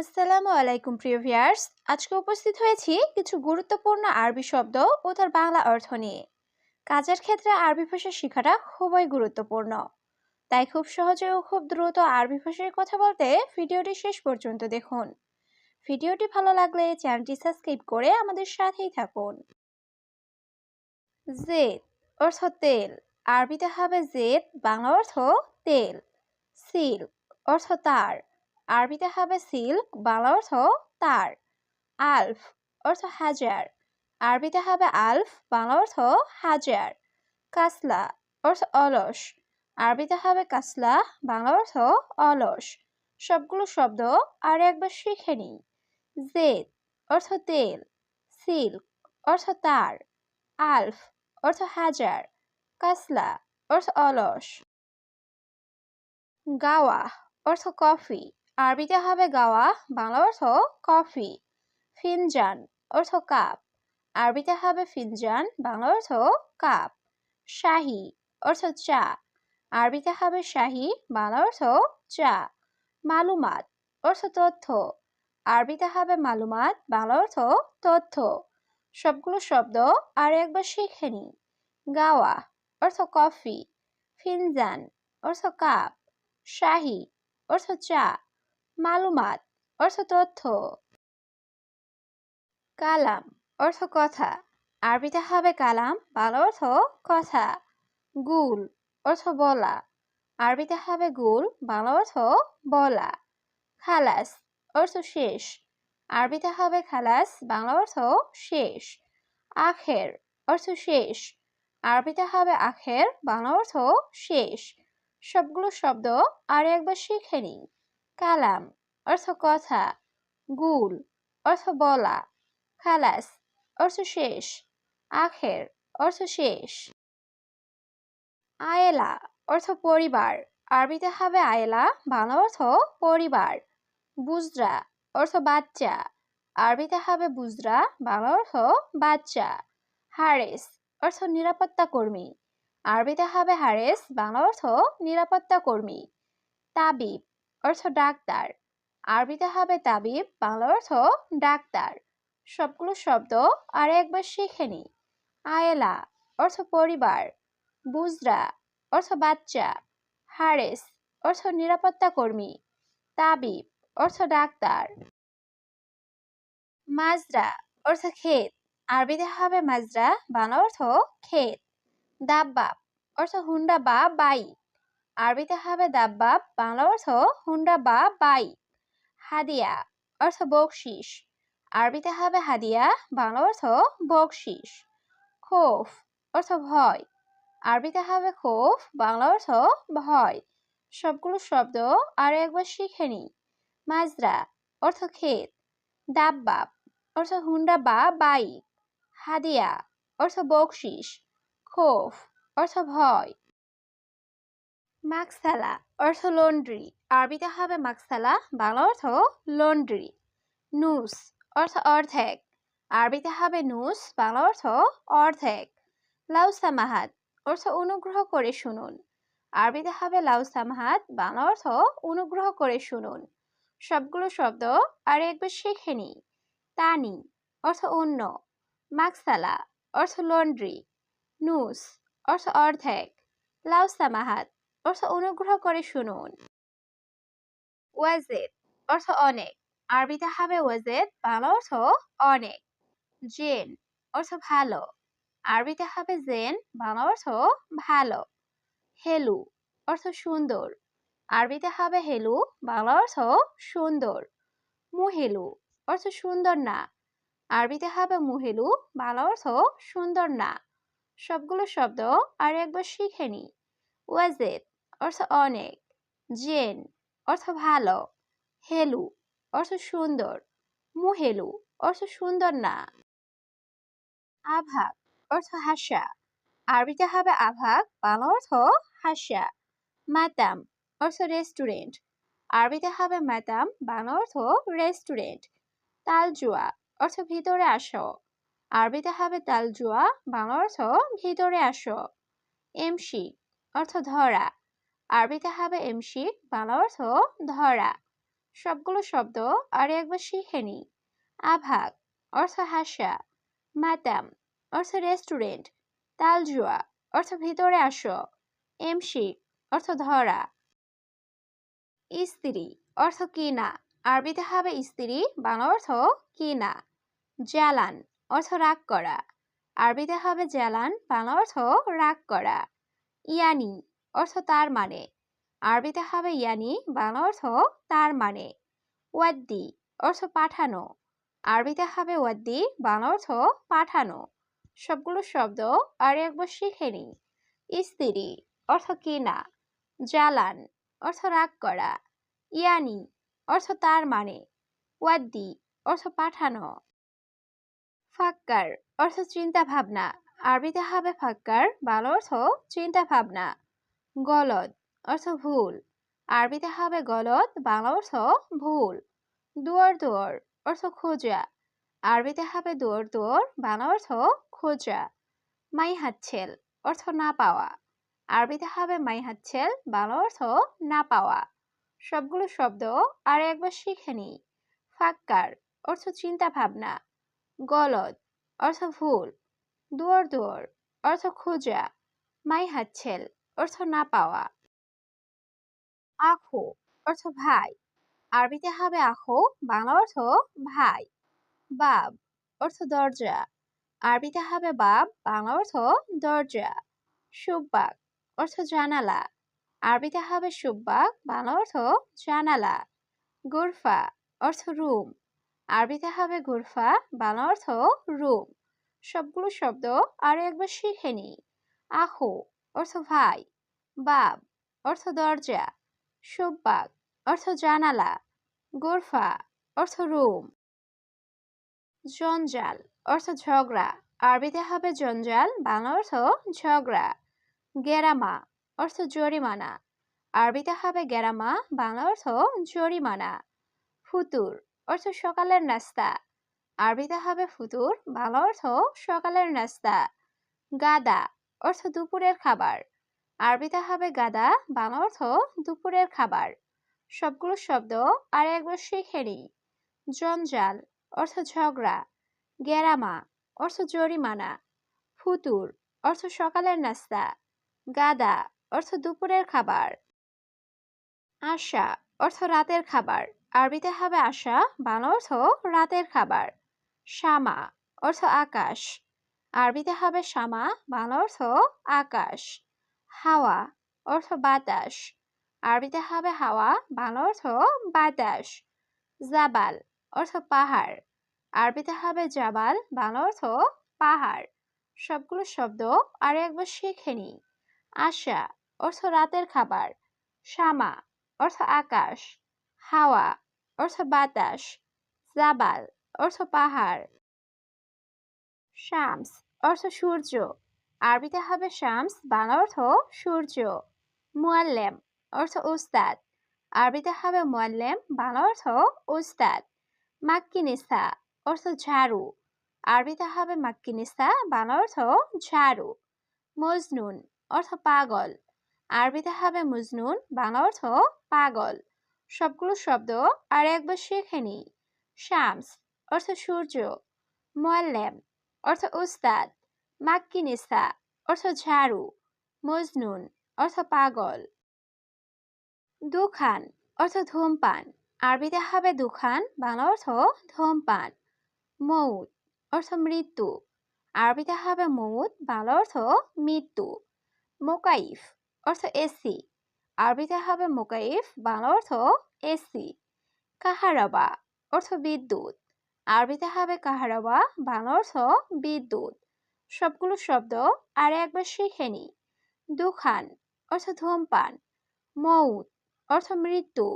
আসসালামু আলাইকুম, প্রিয় ভিউয়ার্স। আজকে উপস্থিত হয়েছি কিছু গুরুত্বপূর্ণ আরবি শব্দ ও তার বাংলা অর্থ নিয়ে। কাজের ক্ষেত্রে আরবি ভাষা শেখাটা খুবই গুরুত্বপূর্ণ। তাই খুব সহজে ও খুব দ্রুত আরবি ভাষায় কথা বলতে ভিডিওটি শেষ পর্যন্ত দেখুন। ভিডিওটি ভালো লাগলে চ্যানেলটি সাবস্ক্রাইব করে আমাদের সাথেই থাকুন। জেদ অর্থ তেল। আরবিতে হবে জেদ, বাংলা অর্থ তেল। সিল অর্থ তার। আরবিতে হবে সিল্ক, বাংলা অর্থ তার। আলফ অর্থ হাজার। আরবিতে হবে আলফ, বাংলা অর্থ হাজার। কাসলা অর্থ অলস। আরবিতে হবে কাসলা, বাংলা অর্থ অলস। সবগুলো শব্দ আর একবার শিখে নিই। জেদ অর্থ তেল। সিল্ক অর্থ তার। আলফ অর্থ হাজার। কাসলা অর্থ অলস। গাওয়া অর্থ কফি। আরবিতে হবে গাওয়া, বাংলা অর্থ কফি, ফিনজান অর্থ কাপ। আরবিতে হবে ফিনজান, বাংলা অর্থ কাপ। শাহি অর্থ চা। আরবিতে হবে শাহি, বাংলা অর্থ চা। মালুমাত অর্থ তথ্য। আরবিতে হবে মালুমাত, বাংলা অর্থ তথ্য। সবগুলো শব্দ আর একবার শিখে নি গাওয়া অর্থ কফি, ফিনজান অর্থ কাপ। শাহি অর্থ চা। মালুমাত, অর্থ তথ্য। কালাম, অর্থ কথা। আরবিতে হবে কালাম বাংলা অর্থ কথা। গুল, অর্থ বলা। আরবিতে হবে গুল বাংলা অর্থ বলা। খালাস, অর্থ শেষ। আরবিতে হবে খালাস বাংলা অর্থ শেষ। আখের, অর্থ শেষ। আরবিতে হবে আখের বাংলা অর্থ শেষ। সবগুলো শব্দ আর একবার শিখে নিই। কালাম, অর্থ কথা। গুল, অর্থ বলা। খালাস, অর্থ শেষ। আখের, অর্থ শেষ। আয়েলা, অর্থ পরিবার। আরবিতে হবে আয়েলা, বাংলা অর্থ পরিবার। বুজরা, অর্থ বাচ্চা। আরবিতে হবে বুজরা, বাংলা অর্থ বাচ্চা। হারেস, অর্থ নিরাপত্তা কর্মী। আরবিতে হবে হারেস, বাংলা অর্থ নিরাপত্তা কর্মী। তাবিব অর্থ ডাক্তার। আরবিতে হবে তাবিব, বাংলা অর্থ ডাক্তার। সবগুলো শব্দ আর একবার শিখে নি। আয়েলা, অর্থ পরিবার। বুজরা, অর্থ বাচ্চা। হারেস, অর্থ নিরাপত্তা কর্মী। তাবিব, অর্থ ডাক্তার। মাজরা, অর্থ ক্ষেত। আরবিতে হবে মাজরা, বাংলা অর্থ ক্ষেত। দাব্বাব, অর্থ হুন্ডা বা বাইক আরবিতে হবে দাব্বাব বাংলা অর্থ হুন্ডা বা বাইক হাদিয়া অর্থ বকশিস। আরবিতে হবে হাদিয়া, বাংলা অর্থ বকশিস। খোফ অর্থ ভয়। আরবিতে হবে খোফ, বাংলা অর্থ ভয়। সবগুলো শব্দ আর একবার শিখে নি মাজরা অর্থ ক্ষেত। দাব্বাব অর্থ হুন্ডা বা বাইক হাদিয়া অর্থ বকশিস। খোফ অর্থ ভয়। মাকসালা, অর্থ লন্ড্রি। আরবিতে হবে মাকসালা, বাংলা অর্থ লন্ড্রি। নুস, অর্থ অর্ধেক। আরবিতে হবে নুস, বাংলা অর্থ অর্ধেক। লাউসামাহাত অর্থ অনুগ্রহ করে শুনুন। আরবিতে হবে লাউসামাহাত বাংলা অর্থ অনুগ্রহ করে শুনুন। সবগুলো শব্দ আর একবার শিখে নি তানি, অর্থ অন্য। মাকসালা, অর্থ লন্ড্রি। নুস, অর্থ অর্ধেক। লাউসামাহাত অর্থ অনুগ্রহ করে শুনুন। ওয়াজেদ, অর্থ অনেক। আরবিতে হবে ওয়াজেদ, বাংলা অর্থ অনেক। জেন, অর্থ ভালো। আরবিতে হবে জেন, বাংলা অর্থ ভালো। হেলু, অর্থ সুন্দর। আরবিতে হবে হেলু, বাংলা অর্থ সুন্দর। মুহেলু, অর্থ সুন্দর না। আরবিতে হবে মুহেলু, বাংলা অর্থ সুন্দর না। সবগুলো শব্দ আর একবার শিখে নি ওয়াজেদ অর্থ অনেক, জেন, অর্থ ভালো, হেলু, অর্থ সুন্দর, মুহেলু, অর্থ সুন্দর না। আভাক অর্থ হাসা, আরবিতে হবে আভাক বাংলা অর্থ হাসা। মাতাম, অর্থ রেস্টুরেন্ট, আরবিতে হবে মাতাম, বাংলা অর্থ রেস্টুরেন্ট। তালজুয়া, অর্থ ভিতরে আসো, আরবিতে হবে তালজুয়া, বাংলা অর্থ ভিতরে আসো। এমসি, অর্থ ধরা আরবিতে হবে এমসি বাংলা অর্থ ধরা। সবগুলো শব্দ আর একবার শিখে নি আভাগ, অর্থ হাসা। মাতাম, অর্থ রেস্টুরেন্ট তালজুয়া, অর্থ ভিতরে আসো। এমশি অর্থ ধরা। স্ত্রী অর্থ কিনা। আরবিতে হবে স্ত্রী বাংলা অর্থ কিনা। জ্বালান অর্থ রাগ করা। আরবিতে হবে জ্বালান বাংলা অর্থ রাগ করা। ইয়ানি অর্থ তার মানে। আরবিতে হবে ইয়ানি, বাংলা অর্থ তার মানে। ওয়াদ্দি, অর্থ পাঠানো। আরবিতে হবে ওয়াদ্দি, বাংলা অর্থ পাঠানো। সবগুলো শব্দ আর একবার শিখে নি স্ত্রী অর্থ কেনা। জ্বালান অর্থ রাগ করা। ইয়ানি, অর্থ তার মানে। ওয়াদ্দি, অর্থ পাঠানো। ফাক্কার, অর্থ চিন্তা ভাবনা আরবিতে হবে ফাক্কার, বাংলা অর্থ চিন্তা ভাবনা গলদ অর্থ ভুল। আরবিতে হবে গলত বাংলা অর্থ ভুল। দুয়ার দুয়ার অর্থ খোঁজা আরবিতে হবে দুয়ার দুয়ার, বাংলা অর্থ খোঁজা মাই হাতছেল অর্থ না পাওয়া। আরবিতে হবে মাই হাতছেল, বাংলা অর্থ না পাওয়া। সবগুলো শব্দ আর একবার শিখে নি ফাক্কার অর্থ চিন্তা ভাবনা। গলদ অর্থ ভুল। দুয়ার দুয়ার অর্থ খোঁজা মাই হাতছেল অর্থ না পাওয়া। আখো, অর্থ ভাই। আরবিতে হবে আখো, বাংলা অর্থ ভাই। বাব, অর্থ দরজা। আরবিতে হবে বাব, বাংলা অর্থ দরজা। সুব্বাক, অর্থ জানালা। আরবিতে হবে সুব্বাক, বাংলা অর্থ জানালা। গুরফা, অর্থ রুম। আরবিতে হবে গুরফা, বাংলা অর্থ রুম। সবগুলো শব্দ আরও একবার শিখে নি আহু অর্থ ভাই বাব অর্থ দরজা সুব্বাক অর্থ জানালা, গোরফা, অর্থ রুম। জঞ্জাল, অর্থ ঝগড়া, আরবিতে হবে জঞ্জাল, বাংলা অর্থ ঝগড়া। গেরামা, অর্থ জরিমানা, আরবিতে হবে গেরামা, বাংলা অর্থ জরিমানা। ফুতুর, অর্থ সকালের নাস্তা, আরবিতে হবে ফুতুর, বাংলা অর্থ সকালের নাস্তা। গাদা অর্থ দুপুরের খাবার। আরবিতে হবে গাদা, বাংলা অর্থ দুপুরের খাবার। সবগুলো শব্দ আর একবার শিখে নিই। জঞ্জাল, অর্থ ঝগড়া। গেরামা অর্থ জরিমানা। ফুতুর, অর্থ সকালের নাস্তা। গাদা, অর্থ দুপুরের খাবার। আশা, অর্থ রাতের খাবার। আরবিতে হবে আশা, বাংলা অর্থ রাতের খাবার। শামা, অর্থ আকাশ। আরবিতে হবে শামা, বাংলা অর্থ আকাশ। হাওয়া অর্থ বাতাস। আরবিতে হবে হাওয়া, বাংলা অর্থ বাতাস। জাবাল অর্থ পাহাড়। আরবিতে হবে জাবাল, বাংলা অর্থ পাহাড়। সবগুলো শব্দ আর একবার শিখে নি আশা অর্থ রাতের খাবার। শামা অর্থ আকাশ। হাওয়া অর্থ বাতাস। জাবাল অর্থ পাহাড়। শামস অর্থ সূর্য। আরবিতে হবে শামস, বাংলা অর্থ সূর্য। মুয়াল্লেম অর্থ উস্তাদ আরবিতে হবে মুয়াল্লেম, বাংলা অর্থ উস্তাদ মাক্কিনিসা অর্থ ঝাড়ু। আরবিতে হবে মাক্কিনিসা, বাংলা অর্থ ঝাড়ু। মজনুন অর্থ পাগল। আরবিতে হবে মজনুন, বাংলা অর্থ পাগল। সবগুলো শব্দ আর একবার শিখে নিই। শামস অর্থ সূর্য। মোয়াল্লেম অর্থ উস্তাদ মাক্কিনিসা অর্থ ঝাড়ু, মজনুন অর্থ পাগল। দুখান অর্থ ধূমপান। আরবিতে হবে দুখান, বাংলা অর্থ ধূমপান। মৌত, অর্থ মৃত্যু। আরবিতে হবে মৌত, বাংলা অর্থ মৃত্যু। মোকাইফ, অর্থ এসি। আরবিতে হবে মোকাইফ, বাংলা অর্থ এসি। কাহারাবা, অর্থ বিদ্যুৎ। আরবিতে হবে কাহারাবা বাংলা অর্থ বিদ্যুৎ। সবগুলো শব্দ আর একবার শিখে নি দুখান অর্থ ধূমপান। মৌত অর্থ মৃত্যু।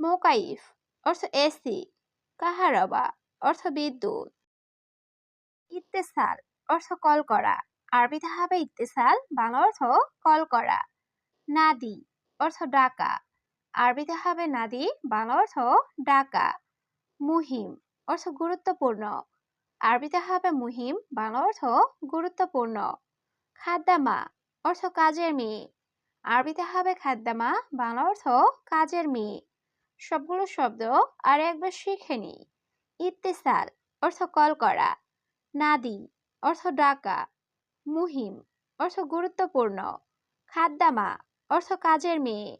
মোকাইফ অর্থ এসি। কাহারাবা অর্থ বিদ্যুৎ। ইত্তেসাল অর্থ কল করা। আরবিতে হবে ইত্তেসাল, বাংলা অর্থ কল করা। নাদি অর্থ ডাকা। আরবিতে হবে নাদি, বাংলা অর্থ ডাকা। মুহিম অর্থ গুরুত্বপূর্ণ। আরবিতে হবে মুহিম বাংলা অর্থ গুরুত্বপূর্ণ। খাদ্দামা অর্থ কাজের মেয়ে আরবিতে হবে খাদ্দামা বাংলা অর্থ কাজের মেয়ে সবগুলো শব্দ আর একবার শিখে নি। ইত্তেসাল, অর্থ কল করা নাদি, অর্থ ডাকা মুহিম, অর্থ গুরুত্বপূর্ণ খাদ্দামা অর্থ কাজের মেয়ে